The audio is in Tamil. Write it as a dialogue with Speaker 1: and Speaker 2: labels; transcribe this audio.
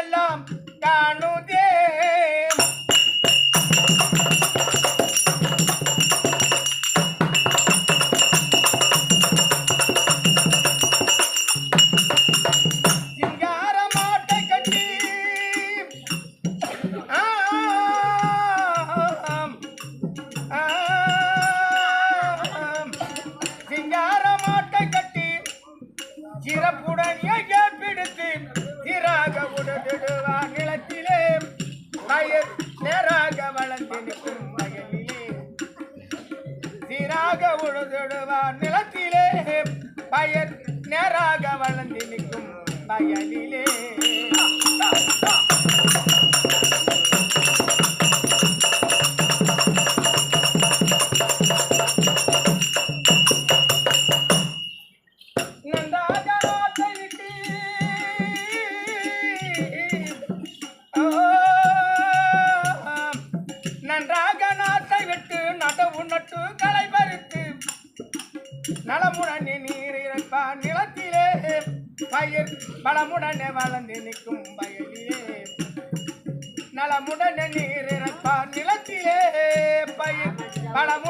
Speaker 1: எல்லாம் காணும் சிறப்புடனே ஏற்பிடுத்து சீராக உடனிடுவார் நிலத்திலே பயிர் நேராக வளர்ந்து நிற்கும் வயலிலே சீராக உழுதிடுவார் நிலத்திலே பயிர் நேராக வளர்ந்து நிற்கும் வயலில் நலமுடனே நீர் இறப்பான் நிலத்திலே. பயிர் பலமுடனே வளர்ந்து நிற்கும் வயலிலே. நலமுடனே நீர் இறப்பான் நிலத்திலே. பயிர் பலமுடன்